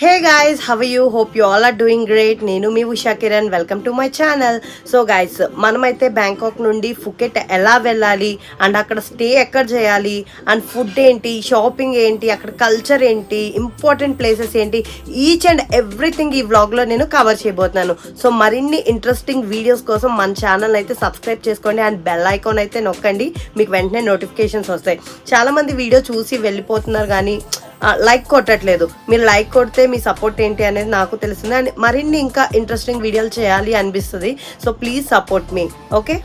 Hey guys how you hope you all are doing great నేను మీ Usha Kiran. Welcome to my channel so guys మనమైతే Bangkok నుండి Phuket ఎలా వెళ్ళాలి? And అక్కడ stay ఎక్కడ చేయాలి? అండ్ ఫుడ్ ఏంటి? షాపింగ్ ఏంటి? అక్కడ కల్చర్ ఏంటి? ఇంపార్టెంట్ ప్లేసెస్ ఏంటి? ఈచ్ అండ్ ఎవ్రీథింగ్ ఈ వ్లాగ్లో నేను కవర్ చేయబోతున్నాను. సో మరిన్ని ఇంట్రెస్టింగ్ వీడియోస్ కోసం మన ఛానల్ అయితే సబ్స్క్రైబ్ చేసుకోండి. అండ్ బెల్ ఐకాన్ అయితే నొక్కండి. మీకు వెంటనే నోటిఫికేషన్స్ వస్తాయి. చాలామంది వీడియో చూసి వెళ్ళిపోతున్నారు కానీ లైక్ కొట్టట్లేదు. మీరు లైక్ కొడితే మీ సపోర్ట్ ఏంటి అనేది నాకు తెలుస్తుంది అండ్ మరిన్ని ఇంకా ఇంట్రెస్టింగ్ వీడియోలు చేయాలి అనిపిస్తుంది. సో ప్లీజ్ సపోర్ట్ మీ ఓకే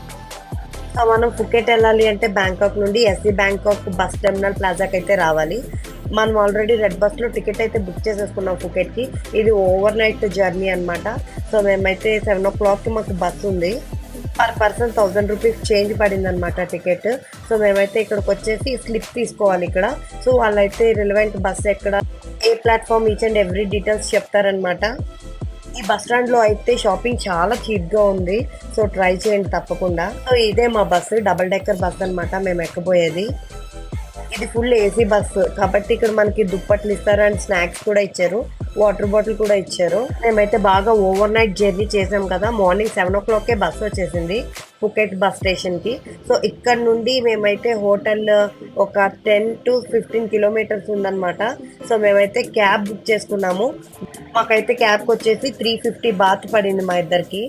సో మనం ఫుకెట్ వెళ్ళాలి అంటే బ్యాంకాక్ నుండి ఎస్సీ బ్యాంకాక్ బస్ టెర్మినల్ ప్లాజాకి అయితే రావాలి. మనం ఆల్రెడీ రెడ్ బస్లో టికెట్ అయితే బుక్ చేసేసుకున్నాం ఫుకెట్కి ఇది ఓవర్ నైట్ జర్నీ అనమాట సో మేమైతే సెవెన్ ఓ క్లాక్కి మాకు బస్ ఉంది. Per person thousand rupees change పడింది అనమాట టికెట్. సో మేమైతే ఇక్కడికి వచ్చేసి స్లిప్ తీసుకోవాలి ఇక్కడ. సో వాళ్ళైతే రిలవెంట్ బస్ ఎక్కడ ఏ platform each and every details చెప్తారనమాట ఈ బస్ స్టాండ్లో అయితే షాపింగ్ చాలా చీప్గా ఉంది. సో ట్రై చేయండి తప్పకుండా. సో ఇదే మా బస్సు డబల్ డెక్కర్ బస్ అనమాట మేము ఎక్కబోయేది. ఇది ఫుల్ ఏసీ బస్సు కాబట్టి ఇక్కడ మనకి దుప్పట్లు ఇస్తారు అండ్ స్నాక్స్ కూడా ఇచ్చారు. వాటర్ బాటిల్ కూడా ఇచ్చారు. మేమైతే బాగా ఓవర్ నైట్ జర్నీ చేసాం కదా. మార్నింగ్ సెవెన్ ఓ క్లాక్కే బస్ వచ్చేసింది పుకెట్ బస్ స్టేషన్కి సో ఇక్కడ నుండి మేమైతే హోటల్ ఒక టెన్ టు ఫిఫ్టీన్ కిలోమీటర్స్ ఉందన్నమాట. సో మేమైతే క్యాబ్ బుక్ చేసుకున్నాము. మాకైతే క్యాబ్కి వచ్చేసి త్రీ ఫిఫ్టీ బాత్ పడింది మా ఇద్దరికి.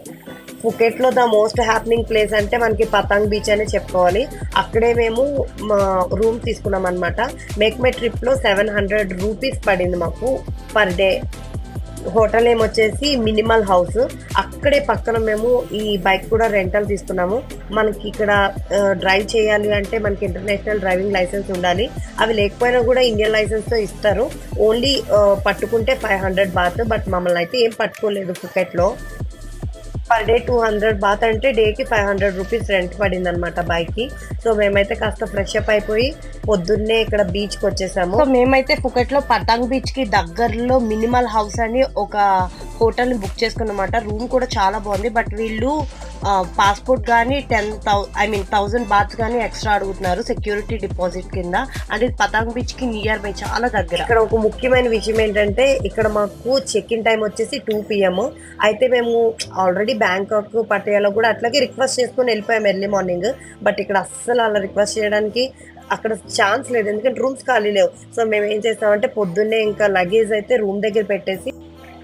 ఫుకెట్లో ద మోస్ట్ హ్యాపెనింగ్ ప్లేస్ అంటే మనకి పతంగ్ బీచ్ అనే చెప్పుకోవాలి. అక్కడే మేము మా రూమ్ తీసుకున్నాం అనమాట మేక్ మై ట్రిప్లో సెవెన్ హండ్రెడ్ రూపీస్ పడింది మాకు పర్ డే హోటల్ ఏమొచ్చేసి మినిమల్ హౌస్ అక్కడే పక్కన మేము ఈ బైక్ కూడా రెంటల్ తీసుకున్నాము. మనకి ఇక్కడ డ్రైవ్ చేయాలి అంటే మనకి ఇంటర్నేషనల్ డ్రైవింగ్ లైసెన్స్ ఉండాలి. అవి లేకపోయినా కూడా ఇండియన్ లైసెన్స్తో ఇస్తారు. ఓన్లీ పట్టుకుంటే ఫైవ్ హండ్రెడ్ బాత్ బట్ మమ్మల్ని అయితే ఏం పట్టుకోలేదు ఫుకెట్లో per day two hundred baht అంటే డేకి ఫైవ్ హండ్రెడ్ రూపీస్ రెంట్ పడింది అనమాట బైక్కి సో మేమైతే కాస్త ఫ్రెష్ అప్ అయిపోయి పొద్దున్నే ఇక్కడ బీచ్కి వచ్చేసాము. సో మేమైతే ఫుకెట్లో పతంగ్ బీచ్కి దగ్గరలో మినిమల్ హౌస్ అని ఒక హోటల్ని బుక్ చేసుకున్నమాట. రూమ్ కూడా చాలా బాగుంది. బట్ వీళ్ళు పాస్పోర్ట్ కానీ ten thou I mean thousand bahts కానీ ఎక్స్ట్రా అడుగుతున్నారు సెక్యూరిటీ డిపాజిట్ కింద. అంటే పతాంగ్ పతంగ్ బీచ్కి నియర్ బై చాలా దగ్గర. ఇక్కడ ఒక ముఖ్యమైన విషయం ఏంటంటే ఇక్కడ మాకు చెక్ ఇన్ టైం వచ్చేసి టూ పిఎం అయితే మేము ఆల్రెడీ బ్యాంకాక్ పటియాలో కూడా అట్లాగే రిక్వెస్ట్ చేసుకుని వెళ్ళిపోయాం ఎర్లీ మార్నింగ్ బట్ ఇక్కడ అస్సలు అలా రిక్వెస్ట్ చేయడానికి అక్కడ ఛాన్స్ లేదు. ఎందుకంటే రూమ్స్ ఖాళీ లేవు. సో మేము ఏం చేస్తామంటే పొద్దున్నే ఇంకా లగేజ్ అయితే రూమ్ దగ్గర పెట్టేసి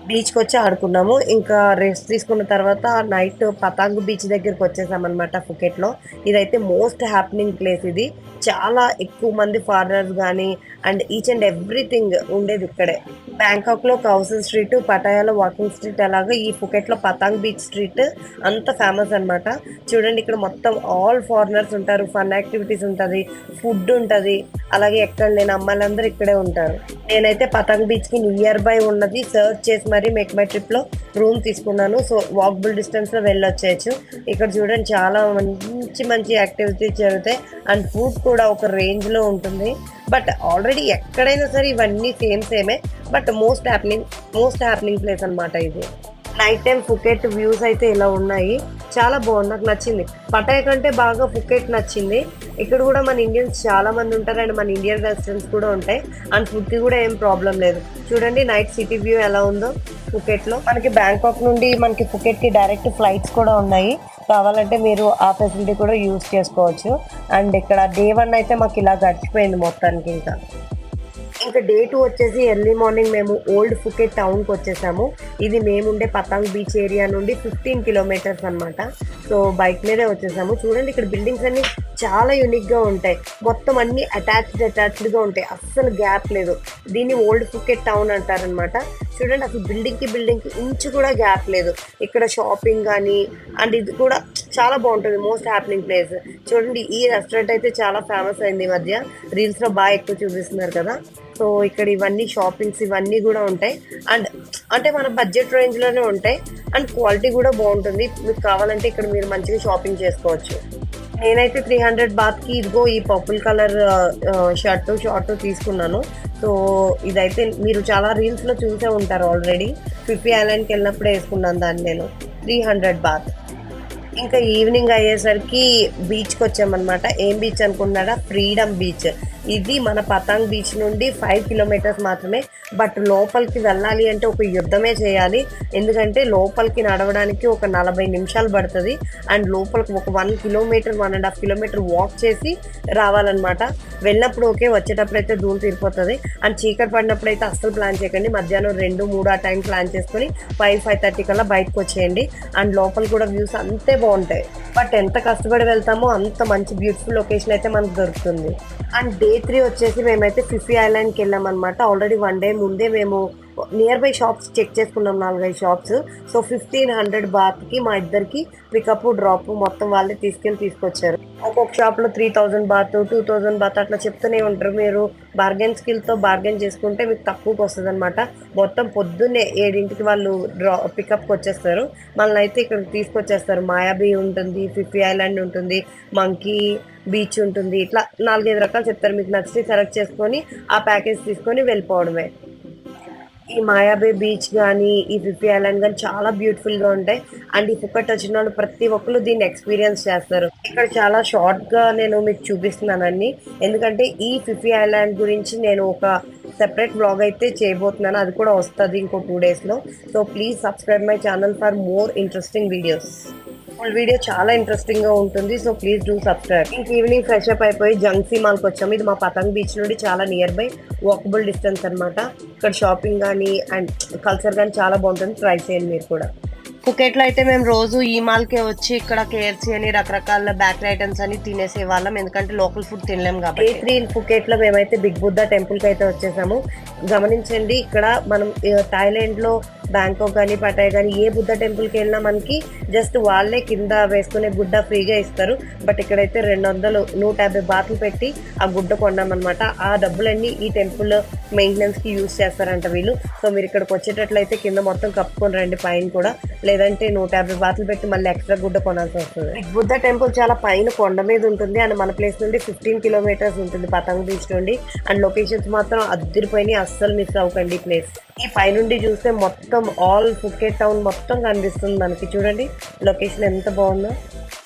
బీచ్కి వచ్చి ఆడుకున్నాము. ఇంకా రెస్ట్ తీసుకున్న తర్వాత నైట్ పతాంగ్ బీచ్ దగ్గరికి వచ్చేసామన్నమాట ఫుకెట్లో. ఇదైతే మోస్ట్ హ్యాపెనింగ్ ప్లేస్ ఇది. చాలా ఎక్కువ మంది ఫారినర్స్ కానీ అండ్ ఈచ్ అండ్ ఎవ్రీథింగ్ ఉండేది ఇక్కడే. బ్యాంకాక్లో కౌసల్ స్ట్రీట్ పటాయాలో వాకింగ్ స్ట్రీట్ అలాగే ఈ ఫుకెట్లో పతాంగ్ బీచ్ స్ట్రీట్ అంత ఫేమస్ అన్నమాట. చూడండి ఇక్కడ మొత్తం ఆల్ ఫారినర్స్ ఉంటారు. ఫన్ యాక్టివిటీస్ ఉంటుంది ఫుడ్ ఉంటుంది. అలాగే ఎక్కడ లేని అమ్మాయిలందరూ ఇక్కడే ఉంటారు. నేనైతే పతంగ్ బీచ్కి నియర్ బై ఉన్నది సర్చ్ చేసి మరీ మేక్ మై ట్రిప్లో రూమ్ తీసుకున్నాను. సో వాకబుల్ డిస్టెన్స్లో వెళ్ళొచ్చేయచ్చు. ఇక్కడ చూడండి చాలా మంచి మంచి యాక్టివిటీస్ జరుగుతాయి. అండ్ ఫుడ్ కూడా ఒక రేంజ్లో ఉంటుంది. బట్ ఆల్రెడీ ఎక్కడైనా సరే ఇవన్నీ సేమ్ సేమే but most happening most happening place అన్నమాట ఇది. నైట్ టైం ఫుకెట్ వ్యూస్ అయితే ఇలా ఉన్నాయి. చాలా బాగుంది. నాకు నచ్చింది. పటాయ కంటే బాగా ఫుకెట్ నచ్చింది. ఇక్కడ కూడా మన ఇండియన్స్ చాలా మంది ఉంటారు అండ్ మన ఇండియన్ రెస్టారెంట్స్ కూడా ఉంటాయి. అండ్ ఫుడ్కి కూడా ఏం ప్రాబ్లం లేదు. చూడండి నైట్ సిటీ వ్యూ ఎలా ఉందో ఫుకెట్లో మనకి బ్యాంకాక్ నుండి మనకి ఫుకెట్కి డైరెక్ట్ ఫ్లైట్స్ కూడా ఉన్నాయి. కావాలంటే మీరు ఆ ఫెసిలిటీ కూడా యూస్ చేసుకోవచ్చు. అండ్ ఇక్కడ డే వన్ అయితే మాకు ఇలా గడిచిపోయింది మొత్తానికి ఇంకా. ఇంకా డే టూ వచ్చేసి ఎర్లీ మార్నింగ్ మేము ఓల్డ్ ఫుకెట్ టౌన్కి వచ్చేసాము. ఇది మేముండే పతాంగ్ బీచ్ ఏరియా నుండి ఫిఫ్టీన్ కిలోమీటర్స్ అనమాట సో బైక్ మీదే వచ్చేసాము. చూడండి ఇక్కడ బిల్డింగ్స్ అన్ని చాలా యూనిక్గా ఉంటాయి. మొత్తం అన్ని అటాచ్డ్ అటాచ్డ్గా ఉంటాయి. అస్సలు గ్యాప్ లేదు. దీన్ని ఓల్డ్ ఫుకెట్ టౌన్ అంటారనమాట చూడండి అసలు బిల్డింగ్కి బిల్డింగ్కి ఇంచు కూడా గ్యాప్ లేదు. ఇక్కడ షాపింగ్ కానీ అండ్ ఇది కూడా చాలా బాగుంటుంది. Most happening place. చూడండి ఈ రెస్టారెంట్ అయితే చాలా ఫేమస్ అయింది ఈ మధ్య. రీల్స్లో బాగా ఎక్కువ చూపిస్తున్నారు కదా. సో ఇక్కడ ఇవన్నీ షాపింగ్స్ ఇవన్నీ కూడా ఉంటాయి. అండ్ అంటే మన బడ్జెట్ రేంజ్లోనే ఉంటాయి. అండ్ క్వాలిటీ కూడా బాగుంటుంది. మీకు కావాలంటే ఇక్కడ మీరు మంచిగా షాపింగ్ చేసుకోవచ్చు. నేనైతే త్రీ హండ్రెడ్ బాత్కి ఇదిగో ఈ పర్పుల్ కలర్ షర్టు షార్ట్ తీసుకున్నాను. సో ఇదైతే మీరు చాలా రీల్స్లో చూసే ఉంటారు ఆల్రెడీ ఫిఫ్టీ ఐలాండ్కి వెళ్ళినప్పుడు వేసుకున్నాను దాన్ని నేను. త్రీ హండ్రెడ్ బాత్ ఇంకా ఈవినింగ్ అయ్యేసరికి బీచ్కి వచ్చామన్నమాట. ఏం బీచ్ అనుకున్నారా? ఫ్రీడమ్ బీచ్ ఇది మన పతాంగ్ బీచ్ నుండి ఫైవ్ కిలోమీటర్స్ మాత్రమే. బట్ లోపలికి వెళ్ళాలి అంటే ఒక యుద్ధమే చేయాలి. ఎందుకంటే లోపలికి నడవడానికి ఒక నలభై నిమిషాలు పడుతుంది. అండ్ లోపలికి ఒక one kilometre one and half kilometre walk చేసి రావాలన్నమాట. వెళ్ళినప్పుడు ఓకే వచ్చేటప్పుడు అయితే దూరం తీరిపోతుంది అండ్ చీకటి పడినప్పుడు అయితే అస్సలు ప్లాన్ చేయకండి. మధ్యాహ్నం రెండు మూడు ఆ టైం ప్లాన్ చేసుకొని ఫైవ్ ఫైవ్ థర్టీ కల్లా బయటకు వచ్చేయండి. అండ్ లోపల కూడా వ్యూస్ అంతే బాగుంటాయి. బట్ ఎంత కష్టపడి వెళ్తామో అంత మంచి బ్యూటిఫుల్ లొకేషన్ అయితే మనకు దొరుకుతుంది. అండ్ డే త్రీ వచ్చేసి మేమైతే ఫిఫీ ఐలాండ్కి వెళ్ళామన్నమాట. ఆల్రెడీ వన్ డే ముందే మేము నియర్ బై షాప్స్ చెక్ చేసుకున్నాం నాలుగైదు షాప్స్ సో ఫిఫ్టీన్ హండ్రెడ్ బాత్కి మా ఇద్దరికి పికప్ డ్రాప్ మొత్తం వాళ్ళే తీసుకెళ్ళి తీసుకొచ్చారు. ఒక్కొక్క షాప్లో three thousand baht two thousand baht అట్లా చెప్తూనే ఉంటారు. మీరు బార్గెన్ స్కిల్తో బార్గెన్ చేసుకుంటే మీకు తక్కువకి వస్తుంది అనమాట మొత్తం పొద్దున్నే ఏడింటికి వాళ్ళు డ్రా పికప్కి వచ్చేస్తారు. మనల్ని అయితే ఇక్కడ తీసుకొచ్చేస్తారు. మాయాబీ ఉంటుంది ఫిఫీ ఐలాండ్ ఉంటుంది మంకీ బీచ్ ఉంటుంది. ఇట్లా నాలుగైదు రకాలు చెప్తారు. మీకు నచ్చితే సెలెక్ట్ చేసుకొని ఆ ప్యాకేజ్ తీసుకొని వెళ్ళిపోవడమే. ఈ మాయాబే బీచ్ కానీ ఈ ఫిఫీ ఐలాండ్ కానీ చాలా బ్యూటిఫుల్గా ఉంటాయి. అండ్ ఈ ఫుక్కట్ వచ్చిన వాళ్ళు ప్రతి ఒక్కరు దీన్ని ఎక్స్పీరియన్స్ చేస్తారు. ఇక్కడ చాలా షార్ట్గా నేను మీకు చూపిస్తున్నాను అన్ని. ఎందుకంటే ఈ ఫిఫీ ఐలాండ్ గురించి నేను ఒక సెపరేట్ బ్లాగ్ అయితే చేయబోతున్నాను. అది కూడా వస్తుంది ఇంకో టూ డేస్లో so please subscribe my channel for more interesting videos full video చాలా ఇంట్రెస్టింగ్గా ఉంటుంది సో ప్లీజ్ డూ సబ్స్క్రైబ్ ఇంక ఈవినింగ్ ఫ్రెష్ అప్ అయిపోయి జంక్సీ మాల్కి వచ్చాము. ఇది మా పతంగ్ బీచ్ నుండి చాలా నియర్ బై వాకబుల్ డిస్టెన్స్ అన్నమాట. ఇక్కడ షాపింగ్ కానీ అండ్ కల్చర్ కానీ చాలా బాగుంటుంది ట్రై చేయండి మీరు కూడా. ఫుకెట్లో అయితే మేము రోజు ఈ మాల్కే వచ్చి ఇక్కడ కేఎఫ్సీ అని రకరకాల బేకరీ ఐటమ్స్ అని తినేసే వాళ్ళం. ఎందుకంటే లోకల్ ఫుడ్ తినలేం కాబట్టి. త్రీ ఫుకెట్లో మేమైతే బిగ్ బుద్ధ టెంపుల్కి అయితే వచ్చేసాము. గమనించండి ఇక్కడ మనం థాయిలాండ్లో బ్యాంకాక్ కానీ పటాయ్ కానీ ఏ బుద్ధ టెంపుల్కి వెళ్ళినా మనకి జస్ట్ వాళ్ళే కింద వేసుకునే గుడ్డ ఫ్రీగా ఇస్తారు. బట్ ఇక్కడైతే రెండు వందలు నూట యాభై బాట్లు పెట్టి ఆ గుడ్డ కొన్నామన్నమాట. ఆ డబ్బులన్నీ ఈ టెంపుల్ మెయింటెనెన్స్కి యూజ్ చేస్తారంట వీళ్ళు. సో మీరు ఇక్కడికి వచ్చేటట్లయితే కింద మొత్తం కప్పుకొని రండి పైన కూడా. లేదంటే నూట యాభై బాతులు పెట్టి మళ్ళీ ఎక్స్ట్రా గుడ్డ కొనాల్సి వస్తుంది. బుద్ధ టెంపుల్ చాలా పైన కొండ మీద ఉంటుంది అండ్ మన ప్లేస్ నుండి ఫిఫ్టీన్ కిలోమీటర్స్ ఉంటుంది పతంగ్ బీచ్ నుండి. అండ్ లొకేషన్స్ మాత్రం అద్దరిపోయినాయి అస్సలు మిస్ అవ్వకండి ఈ ప్లేస్. ఈ పైనుండి చూస్తే మొత్తం ఆల్ ఫుకెట్ టౌన్ మొత్తం కనిపిస్తుంది మనకి. చూడండి లొకేషన్ ఎంత బాగుందో.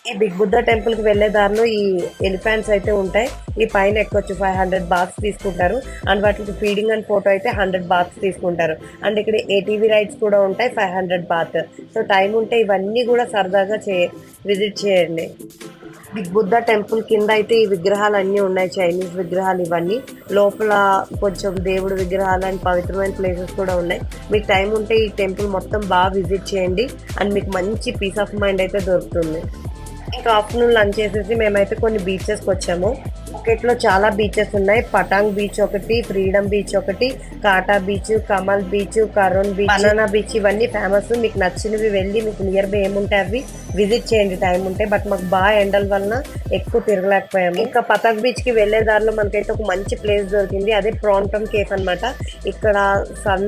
ఈ బిగ్ బుద్ధ టెంపుల్కి వెళ్ళే దారిలో ఈ ఎలిఫెంట్స్ అయితే ఉంటాయి. ఈ పైన ఎక్కొచ్చు ఫైవ్ హండ్రెడ్ బాత్స్ తీసుకుంటారు. అండ్ వాటికి ఫీడింగ్ అండ్ ఫోటో అయితే హండ్రెడ్ బాత్స్ తీసుకుంటారు. అండ్ ఇక్కడ ఏటీవీ రైడ్స్ కూడా ఉంటాయి five hundred baht. So time ఉంటే ఇవన్నీ కూడా సరదాగా చే విజిట్ చేయండి. బిగ్ బుద్ధ టెంపుల్ కింద అయితే ఈ విగ్రహాలు అన్నీ ఉన్నాయి. చైనీస్ విగ్రహాలు ఇవన్నీ. లోపల కొంచెం దేవుడు విగ్రహాలు అండ్ పవిత్రమైన ప్లేసెస్ కూడా ఉన్నాయి. మీకు టైం ఉంటే ఈ టెంపుల్ మొత్తం బాగా విజిట్ చేయండి. అండ్ మీకు మంచి పీస్ ఆఫ్ మైండ్ అయితే దొరుకుతుంది. ఇంకా ఆఫ్టర్నూన్ లంచ్ చేసేసి మేమైతే కొన్ని బీచెస్కి వచ్చాము. లో చాలా బీచెస్ ఉన్నాయి. పటాంగ్ బీచ్ ఒకటి ఫ్రీడమ్ బీచ్ ఒకటి Kata beach Kamala beach Karon beach banana beach ఇవన్నీ ఫేమస్ మీకు నచ్చినవి వెళ్ళి మీకు నియర్ బై ఏముంటాయి అవి? విజిట్ చేయండి టైం ఉంటే బట్ మాకు బాగా ఎండల వలన ఎక్కువ తిరగలేకపోయాము. ఇంకా పతక్ బీచ్కి వెళ్ళే దారిలో మనకైతే ఒక మంచి ప్లేస్ దొరికింది. అదే ప్రాంతం కేఫ్ అనమాట ఇక్కడ సన్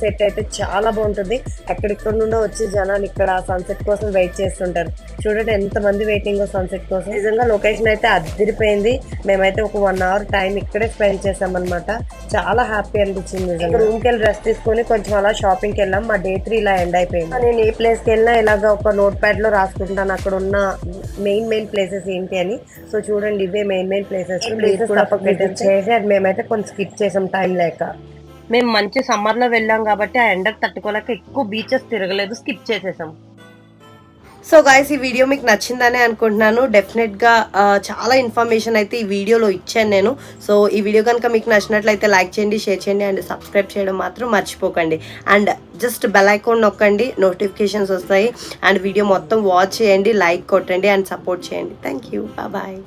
సెట్ అయితే చాలా బాగుంటుంది. అక్కడిక్కడ నుండో వచ్చి జనాలు ఇక్కడ సన్సెట్ కోసం వెయిట్ చేస్తుంటారు. చూడండి ఎంత మంది వెయిటింగ్ సన్సెట్ కోసం. నిజంగా లొకేషన్ అయితే అదిరిపోయింది. మేమైతే ఒక వన్ అవర్ టైం ఇక్కడే స్పెండ్ చేసామన్నమాట. చాలా హ్యాపీ అనిపించింది నిజంగా. వెళ్ళి డ్రెస్ తీసుకొని కొంచెం అలా షాపింగ్కి వెళ్ళాం. మా డే త్రీ ఇలా ఎండ్ అయిపోయింది. నేను ఏ ప్లేస్కి వెళ్ళినా ఇలాగ ఒక నోట్ ప్యాడ్లో రాసుకుంటాను. అక్కడ ఉన్న మెయిన్ మెయిన్ ప్లేసెస్ ఏంటి అని. సో చూడండి ఇవే మెయిన్ మెయిన్ ప్లేసెస్. చేసి అది మేమైతే కొంచెం స్కిప్ చేసాం టైం లేక. మేము మంచి సమ్మర్లో వెళ్ళాం కాబట్టి ఆ ఎండకు తట్టుకోలేక ఎక్కువ బీచెస్ తిరగలేదు స్కిప్ చేసేసాం. సో గాయస్ ఈ వీడియో మీకు నచ్చిందనే అనుకుంటున్నాను. డెఫినెట్గా చాలా ఇన్ఫర్మేషన్ అయితే ఈ వీడియోలో ఇచ్చాను నేను. సో ఈ వీడియో కనుక మీకు నచ్చినట్లయితే లైక్ చేయండి షేర్ చేయండి అండ్ సబ్స్క్రైబ్ చేయడం మాత్రం మర్చిపోకండి. అండ్ జస్ట్ బెల్ ఐకాన్ నొక్కండి నోటిఫికేషన్స్ వస్తాయి. అండ్ వీడియో మొత్తం వాచ్ చేయండి లైక్ కొట్టండి అండ్ సపోర్ట్ చేయండి. Thank you bye